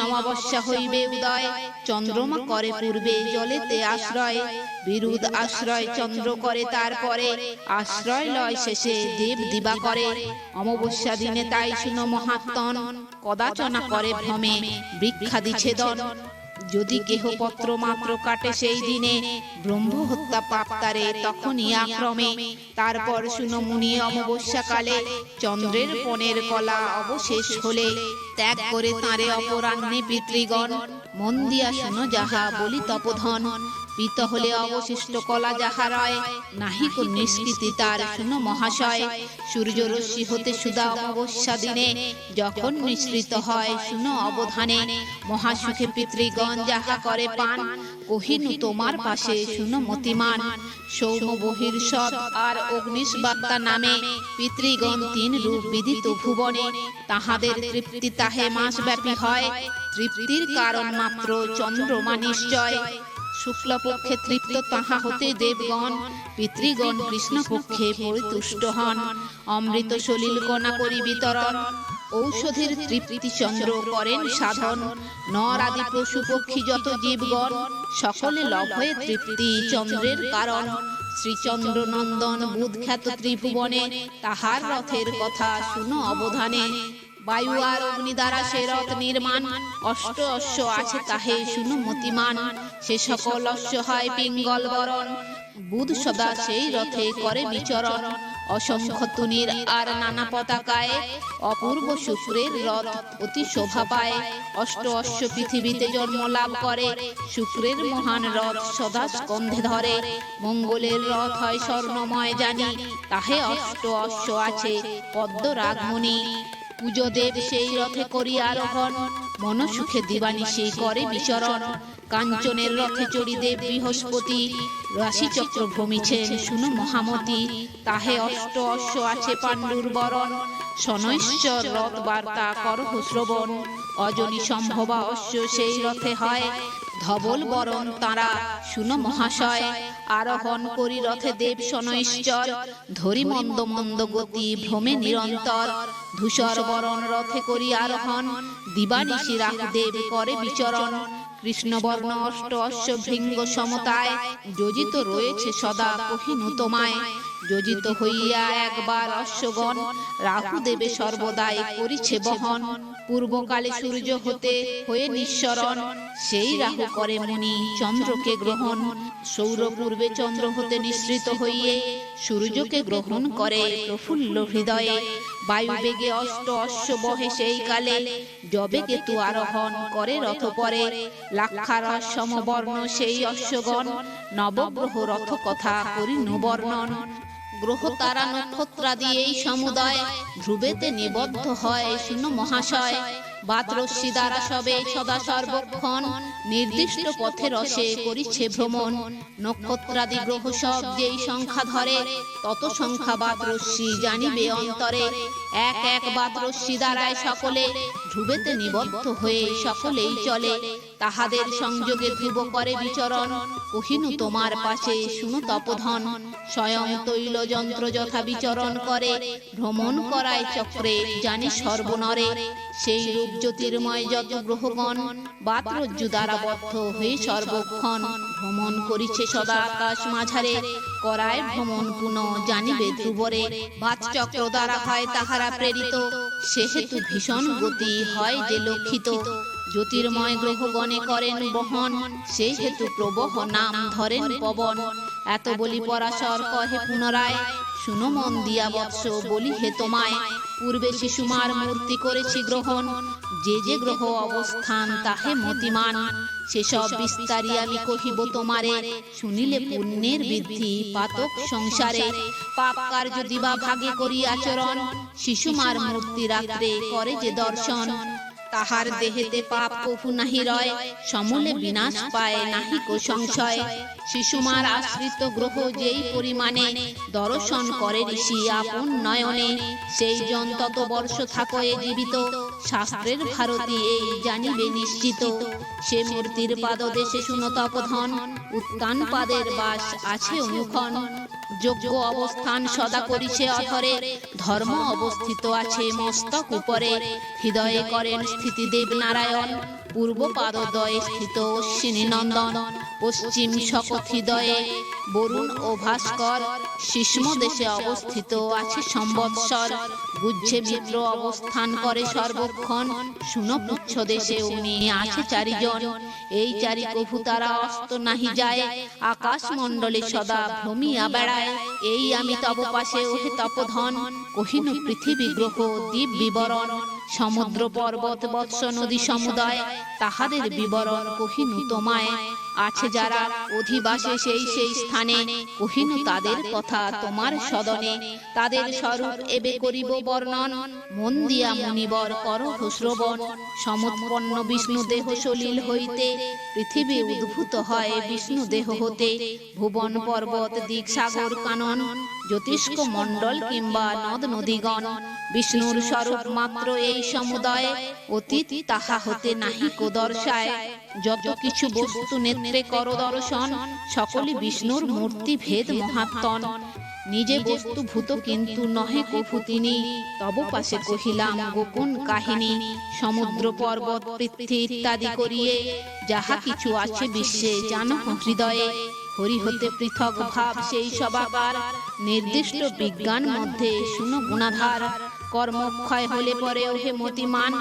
অমাবস্যা হইবে উদয়। চন্দ্রমা করে পূর্বে জলেতে আশ্রয়, বিরুদ আশ্রয় চন্দ্র করে তারপরে আশ্রয় লয় শেষে দেব দিবা করে। অমাবস্যা দিনে তাই শুনো মহাত্মন, কদাচনা করে ভ্রমে, বৃক্ষাদি ছেদন। যদি গেহপত্র মাত্র কাটে সেই দিনে ব্রহ্ম হত্যা পাপতারে তখনই আক্রমে। তারপর শুনো মুনি অমাবস্যা কালে চন্দ্রের পনেরো কলা অবশেষ হলে ত্যাগ করে তাঁরে অপরাহ্নে পিতৃগণ মন দিয়া শুনো যাহা বলি তপধন। পিত হলে অবশিষ্ট কলা যাহা রয়, নাহি কো নিষ্কৃতি তার, শুনো মহাশয়। সূর্য রশ্মি হতে সুদা অমাবস্যা দিনে যখন মিশ্রিত হয়, শুনো অবধানে। মহাসুখে পিতৃগণ যাহা করে পান কহিনু তোমার পাশে শুনো মতিমান। সৌম বহির্ষদ আর অগ্নিষ্বাত্তা নামে। পিতৃগণ তিন রূপ বিদিত ভুবনে। তাহাদের তৃপ্তি তাহে মাস ব্যাপী হয়। তৃপ্তির কারণ মাত্র চন্দ্রমা নিশ্চয়। শুক্লপক্ষে তৃপ্ত তাহা হতে দেবগণ। পিতৃগণ কৃষ্ণপক্ষে পরিতুষ্ট হন। অমৃত সলিল কণা করি বিতরণ ঔষধের তৃপ্তি চন্দ্র করেন সাধন। নর আদি পশু পক্ষী যত জীবগণ সকলে লভ হয়ে তৃপ্তি চন্দ্রের কারণ। শ্রীচন্দ্র নন্দন বুধ খ্যাত ত্রিভুবনে তাহার রথের কথা শুনো অবধানে। বায়ু আর অগ্নি দ্বারা সে রথ নির্মাণ। অষ্ট অশ্ব আছে তাহে শুনো মতিমান। সে সকল অশ্ব হয় পিঙ্গল বরণ বুধ সদা সেই রথে করে বিচরণ। অসংখ্য তুনির আর নানা পতাকায় অপূর্ব শুক্রের রথ অতি শোভা পায়। অষ্ট অশ্ব পৃথিবীতে জন্ম লাভ করে। শুক্রের মহান রথ সদা স্কন্ধে ধরে। মঙ্গলের রথ হয় স্বর্ণময় জানি, তাহে অষ্ট অশ্ব আছে পদ্ম রাগমণি। পুজো দেব সেই রথে করি আরোহণ, মনসুখে দিবানি সেই করে বিচরণ। কাঞ্চনের রথে চড়ি দেব বৃহস্পতি রাশিচক্র ভ্রমিছেন শুনো মহামতি। তাহে অষ্ট অশ্ব আছে পাণ্ডুর বরণ শনৈশ্চর রথ বার্তা করহ শ্রবণ। অজনী সম্ভবা অশ্ব সেই রথে হয়। ধবল বরণ তারা। শুনো মহাশয়। আরোহণ করি রথে দেব শনৈশ্চর। ধরি মন্দ মন্দ গতি ভ্রমে নিরন্তর। ধূসর বরণ রথে করি আরোহণ। দিবানিশি রাখ দেব করে বিচরণ। কৃষ্ণবর্ণ অষ্ট অশ্ব ভৃঙ্গ সমতায় যোজিত রয়েছে সদা কহিনু তোমায়। যোজিত হইয়া একবার অশ্বগণ রাহু দেবে সর্বদাই করিছে বহন। পূর্বকালে সূর্য হতে হয়ে নিঃসরণ, সেই রাহু করে মুনি চন্দ্রকে গ্রহণ। সৌর পূর্বে চন্দ্র হতে নিঃসৃত হইয়ে সূর্যকে গ্রহণ করে প্রফুল্ল হৃদয়ে। বায়ু বেগে অষ্ট অশ্ব বহে সেই কালে। জবে কেতু আরোহণ করে রথ পরে লাক্ষারস সমবর্ণ সেই অশ্বগণ। নবগ্রহ রথ কথা করি বর্ণন গ্রহ তারা নক্ষত্রাদি এই সমুদয়। ধ্রুবেতে নিবদ্ধ হয় শুনো মহাশয়। বাতরশ্মি দ্বারা সবে সদা সর্বক্ষণ, নির্দিষ্ট পথে রসে করিছে ভ্রমণ। নক্ষত্রাদি গ্রহ সব যেই সংখ্যা ধরে, তত সংখ্যা বাতরশ্মি জানিবে অন্তরে। এক এক বাতরশ্মি দ্বারায় সকলে, ধ্রুবেতে নিবদ্ধ হয়ে সকলেই চলে। তাহাদের সংযোগে ধ্রুব করে বিচরণ। কহিনু তোমার পাশে শুনু তপধন। স্বয়ং তৈল যন্ত্র যথা বিচরণ করে। ভ্রমণ করায় চক্রে জানি সর্বনরে। সেই রূপ জ্যোতির্ময় যত গ্রহগণ বাতরজ্জু দ্বারা বদ্ধ হয়ে সর্বক্ষণ ভ্রমণ করিছে সদা আকাশ মাঝারে। করায় ভ্রমণ পুন জানিবে ধ্রুবরে। বাত চক্র দ্বারা হয় তাহারা প্রেরিত। সেহেতু ভীষণ গতি হয় যে লক্ষিত জ্যোতির্ময় গ্রহ গ্রহগণে করেন বহন। সেই হেতু প্রবহ নাম ধরেন পবন। এত বলি পরাশর কহে পুনরায়। শুনো মন দিয়া বৎস বলি হে তোমায় পূর্বে শিশুমার মূর্তি করেছি গ্রহণ। যে যে গ্রহ অবস্থান তাহে মতিমান। সেসব বিস্তারি আমি কহিব তোমারে। শুনিলে পুণ্যের বৃদ্ধি পাতক সংসারে। পাপ কার্য দিবা ভাগে করি আচরণ। শিশুমার মূর্তি রাত্রে করে যে দর্শন। তাহার দেহেতে পাপ কহু নাহি রয়, সমলে বিনাশ পায় নাহি কো সংশয় শিশুমার আশ্রিত গ্রহ যেই পরিমাণে দর্শন করে ঋষি আপন নয়নে, সেই জন তত বর্ষ থাকয়ে জীবিত শাস্ত্রের ভারতী এই জানিবে নিশ্চিত। সে মূর্তির পাদদেশে শুনো তপধন উত্তান পাদের বাস আছে অনুক্ষণ যোগ্য অবস্থান সদা করিছে অথরে, ধর্ম অবস্থিত আছে মস্তক উপরে। হৃদয়ে করেন স্থিতি দেব নারায়ণ পূর্ব পাদদয়ে স্থিত অশ্বিনী নন্দন, পশ্চিম হৃদয়ে বরুণ ও ভাস্কর শিষ্ম দেশে অবস্থিত আছে সম্বৎসর। গুজ্জে মিত্র অবস্থান করে সর্বক্ষণ। শুনপুচ্ছ দেশে উনি আছে চারিজন। এই চারি কভু তারা অস্ত নাহি যায়। আকাশ মণ্ডলে সদা ভ্রমিয়া বেড়ায়। এই আমি তব পাশে ওহে তপধন। কহিনু পৃথিবী গ্রহ দ্বীপ বিবরণ সমুদ্র পর্বত বৎস নদী সমুদায় তাহাদের বিবরণ কহিনু তোমায়। আছে যারা অধিবাসে সেই সেই স্থানে কহিনু তাদের কথা তোমার সদনে তাদের স্বরূপ এবে করিব বর্ণন। মন দিয়া মুনিবর কর শ্রবণ সমুৎপন্ন বিষ্ণু দেহ সলিল হইতে পৃথিবী উদ্ভূত হয় বিষ্ণু দেহ হতে। ভুবন পর্বত দিক সাগর কানন। জ্যোতিষ্ক মণ্ডল কিংবা নদ নদীগণ। বিষ্ণুর স্বরূপ মাত্র এই সমুদয় অতীত তাহা হতে নাহি দর্শায় যত কিছু বস্তু নেত্রে কর দর্শন সকলে বিষ্ণুর মূর্তি ভেদ মহাত্মন। নিজে বস্তু ভূত কিন্তু নহে কভু তব পাশে কহিলাম গোপন কাহিনী, সমুদ্র পর্বত, পৃথ্বী ইত্যাদি করিয়ে যাহা কিছু আছে বিশ্বে জানো হৃদয়ে। হরি হতে পৃথক ভাব সেই সবাকার নির্দিষ্ট বিজ্ঞান মধ্যে শুনো গুণাধার। কর্মক্ষয় হলে পরে ওহে মতিমান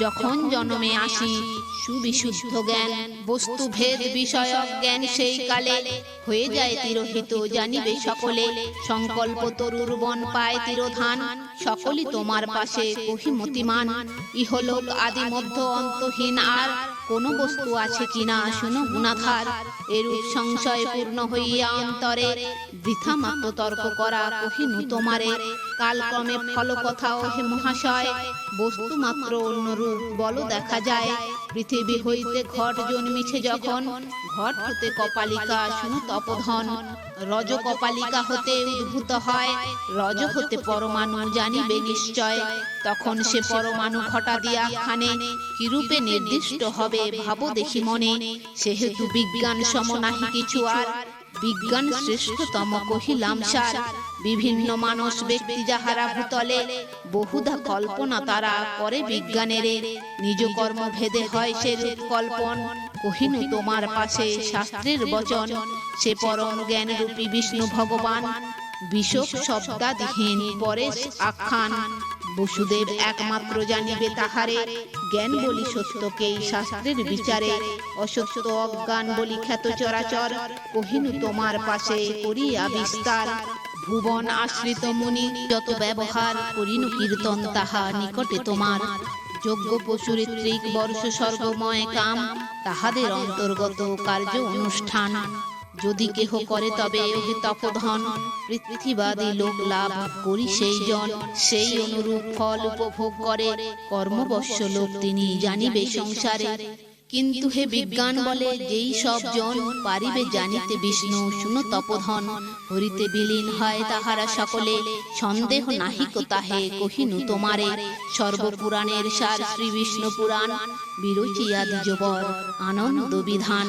যখন জন্মে আসি সুবিশুদ্ধ জ্ঞান বস্তু ভেদ বিষয়ক জ্ঞান সেই কালে হয়ে যায় তিরোহিত জানিবে সকলে। সংকল্প তরুর বন পায় তিরোধান। সকলই তোমার পাশে কহিমতিমান। ইহলোক আদি মধ্য অন্তহীন আর কোন বস্তু আছে কিনা? শুনো গুণাধার এরূপ সংশয় পূর্ণ হইয়া অন্তরে বৃথা মাত্র তর্ক করা কহিনু তোমারে। কালক্রমে ফল কথা হে মহাশয় বস্তু মাত্র অন্যরূপ বল দেখা যায়। পৃথিবী হইতে ঘট জন্মিছে যখন, ঘট হতে কপালিকা শুনো তপধন। রজ কপালিকা হতে উদ্ভূত হয়, রজ হতে পরমাণু জানিবে নিশ্চয়। তখন সে পরমাণু ঘটা দিয়া খানে কিরূপে নির্দিষ্ট হবে ভাব দেখি মনে। সেহেতু বিজ্ঞান সম নাহি কিছু আর। বিজ্ঞান শ্রেষ্ঠতম কহিলাম সার বিভিন্ন মানুষ ব্যক্তি যাহারা ভূতলে, বহুধা কল্পনা তারা করে বিজ্ঞানের। নিজ কর্ম ভেদে হয় সে কল্পন। কহিনু, তোমার পাশে শাস্ত্রের বচন। সে পরম জ্ঞান রূপী বিষ্ণু ভগবান। বিষক শব্দাদিহীন পরেশ আখ্যান। বসুদেব একমাত্র জানিবে তাহারে। জ্ঞান বলি সত্যকেই, শাস্ত্রের বিচারে। অসত্য অজ্ঞান বলি খ্যাত চরাচর, কহিনু তোমার পাশে করি বিস্তার ভুবন আশ্রিত মুনি যত ব্যবহার করিনু কীর্তন তাহা নিকটে তোমার। যোগ্য পশুরিত্রিক বর্ষ স্বর্গময় কাম, তাহাদের অন্তর্গত কার্য অনুষ্ঠান। যদি কেহ করে তবে ওহে তপধন পৃথিবাদী লোক লাভ করি সেই জন সেই অনুরূপ ফল উপভোগ করে কর্মবশ্য লোক তিনি জানিবে সংসারে। কিন্তু হে বিজ্ঞান বলে যেই সব জন পারিবে জানিতে বিষ্ণু শুনো তপধন। হরিতে বিলীন হয় তাহারা সকলে। সন্দেহ নাহিক তাহে কহিনু তোমারে। সর্বপুরাণের সার শ্রী বিষ্ণু পুরাণ। বিরচিয়া দ্বিজবর আনন্দ বিধান